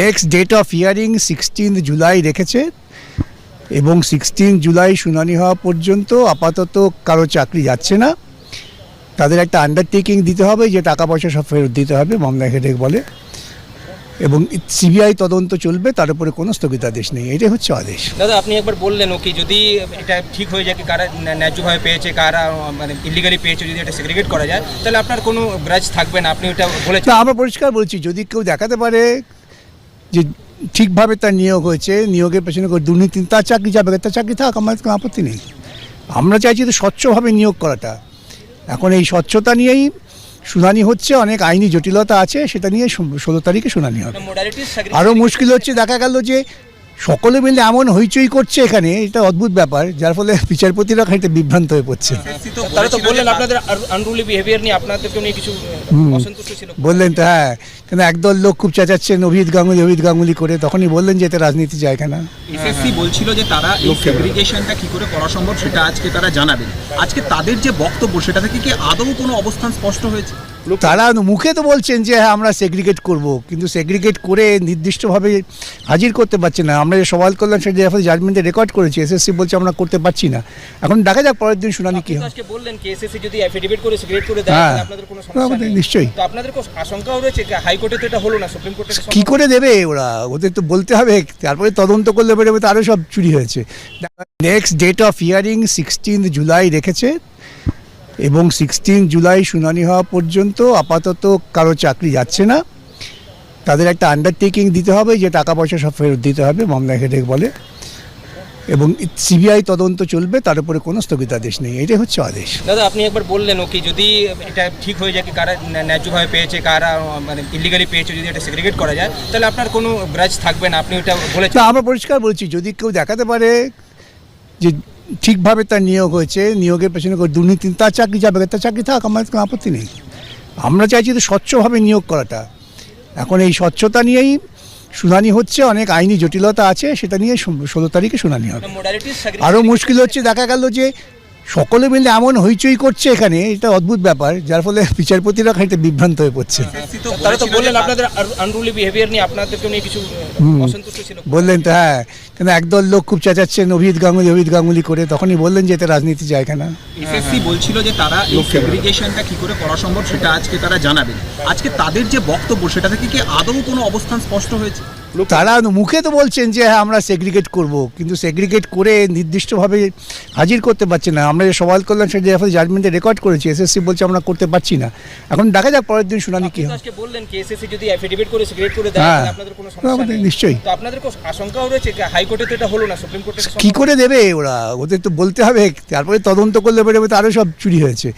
Next date of hearing sixteen July রেখেছে এবং sixteen July শুনানি হওয়া পর্যন্ত আপাতত কারও চাকরি যাচ্ছে না। তাদের একটা আন্ডারটেকিং দিতে হবে যে টাকা পয়সা সব ফেরত দিতে হবে মামলা হেডেক বলে। এবং সিবিআই তদন্ত চলবে তার উপরে কোনো স্থগিতাদেশ নেই এটাই হচ্ছে আদেশ। দাদা আপনি একবার বললেন কি যদি এটা ঠিক হয়ে যায় কারা ন্যায্যভাবে পেয়েছে কারা মানে ইলিগালি পেয়েছে যদি এটা সেগ্রিগেট করা যায় তাহলে আপনার কোনো গ্রাজ থাকবে না আপনি ওটা বলেছেন। আমরা পরিষ্কার বলছি যদি কেউ দেখাতে পারে যে ঠিকভাবে তার নিয়োগ হয়েছে নিয়োগের পেছনে দুর্নীতি তার চাকরি যাবে তার চাকরি থাক আমাদের কোনো আপত্তি নেই। আমরা চাইছি তো স্বচ্ছভাবে নিয়োগ করাটা। এখন এই স্বচ্ছতা নিয়েই শুনানি হচ্ছে অনেক আইনি জটিলতা আছে সেটা নিয়ে ষোলো তারিখে শুনানি হবে। আরও মুশকিল হচ্ছে দেখা গেল যে সকলে মিলে এমন হইচই করছে এখানে এটা অদ্ভুত ব্যাপার যার ফলে বিচারপতিরা খানিকটা বিভ্রান্ত হয়ে পড়ছে। তারা তো বললেন আপনাদের আনরুলি বিহেভিয়ার নিয়ে আপনাদেরকে নিয়ে কিছু অসন্তুষ্ট ছিল। বললেন তো হ্যাঁ কেন একদল লোক খুব চেঁচাচ্ছেন অভিজিৎ গাঙ্গুলি অভিজিৎ গাঙ্গুলি করে তখনই বললেন যে এটা রাজনীতি যায় কেনা? এসএসসি বলছিল যে তারা এই সেগ্রিগেশনটা কি করে করা সম্ভব সেটা আজকে তারা জানাবেন। আজকে তাদের যে বক্তব্য সেটা থেকে কি আদৌ কোনো অবস্থান স্পষ্ট হয়েছে? তারা মুখে তো বলছেন যে হ্যাঁ আমরা সেগ্রিগেট করব। কিন্তু সেগ্রিগেট করে নির্দিষ্টভাবে হাজির করতে পারছি না। আমরা যে সওয়াল করলাম সেটা জাজমেন্টে রেকর্ড করেছি এসএসসি বলছে আমরা করতে পারছি না। এখন দেখা যাক পরের দিন শুনানি কি হয়। আজকে বললেন কি এসএসসি যদি এফিডেভিট করে সেগ্রিগেট করে দেয় হ্যাঁ। আপনাদের কোনো সমস্যা নেই। নিশ্চয়ই। তো আপনাদের কোনো আশঙ্কাও রয়েছে যে হাইকোর্টে তো এটা হলো না সুপ্রিম কোর্টে কি করে দেবে ওরা? ওদের তো বলতে হবে তারপরে তদন্ত করলে বেরোবে তো আরও সব চুরি হয়েছে। Next date of hearing sixteen July রেখেছে। এবং সিক্সটিন জুলাই শুনানি হওয়া পর্যন্ত আপাতত কারও চাকরি যাচ্ছে না। তাদের একটা আন্ডারটেকিং দিতে হবে যে টাকা পয়সা সব ফেরত দিতে হবে মামলা হেডেক বলে। এবং সিবিআই তদন্ত চলবে তার উপরে কোনো স্থগিতাদেশ নেই। এটাই হচ্ছে আদেশ। দাদা আপনি একবার বললেন কি যদি এটা ঠিক হয়ে যায় কি কারা ন্যায্যভাবে পেয়েছে কারা মানে ইলিগালি পেয়েছে যদি এটা সেগ্রিগেট করা যায় তাহলে আপনার কোনো গ্রাজ থাকবে না? আপনি ওটা বলেছেন? আমরা পরিষ্কার বলছি যদি কেউ দেখাতে পারে যে ঠিকভাবে তার নিয়োগ হয়েছে নিয়োগের পেছনে দুর্নীতি তার চাকরি যাবে তার চাকরি থাক আমাদের কোনো আপত্তি নেই। আমরা চাইছি তো স্বচ্ছভাবে নিয়োগ করাটা। এখন এই স্বচ্ছতা নিয়েই শুনানি হচ্ছে অনেক আইনি জটিলতা আছে সেটা নিয়ে ষোলো তারিখে শুনানি হবে। আরও মুশকিল হচ্ছে দেখা গেল যে সকলে মিলে এমন হইচই করছে এখানে এটা অদ্ভুত ব্যাপার যার ফলে বিচারপতিরা খানিকটা বিভ্রান্ত হয়ে পড়ছে। তো তারা তো বললেন আপনাদের আনরুলি বিহেভিয়ার নিয়ে আপনাদেরকে নিয়ে কিছু অসন্তুষ্ট ছিল। বললেন তো হ্যাঁ কেন একদল লোক খুব চেঁচাচ্ছেন অভিজিৎ গাঙ্গুলি অভিজিৎ গাঙ্গুলি করে তখনই বললেন যে এটা রাজনীতি যায় কেনা। এসএসসি বলছিল যে তারা এই সেগ্রিগেশনটা কি করে করা সম্ভব সেটা আজকে তারা জানাবেন। আজকে তাদের যে বক্তব্য সেটা থেকে কি আদৌ কোনো অবস্থান স্পষ্ট হয়েছে? তারা মুখে তো বলছেন যে হ্যাঁ আমরা সেগ্রিগেট করব। কিন্তু সেগ্রিগেট করে নির্দিষ্টভাবে হাজির করতে পারছি না। আমরা যে সওয়াল করলাম সেটা জাজমেন্টে রেকর্ড করেছি এসএসসি বলছে আমরা করতে পারছি না। এখন দেখা যাক পরের দিন শুনানি কি হয়। আজকে বললেন কি এসএসসি যদি এফিডেভিট করে সেগ্রিগেট করে দেয় হ্যাঁ। আপনাদের কোনো সমস্যা নেই। নিশ্চয়ই। তো আপনাদের কোনো আশঙ্কাও রয়েছে যে হাইকোর্টে তো এটা হলো না সুপ্রিম কোর্টে কি করে দেবে ওরা? ওদের তো বলতে হবে তারপরে তদন্ত করলে বেরোবে তো আরও সব চুরি হয়েছে।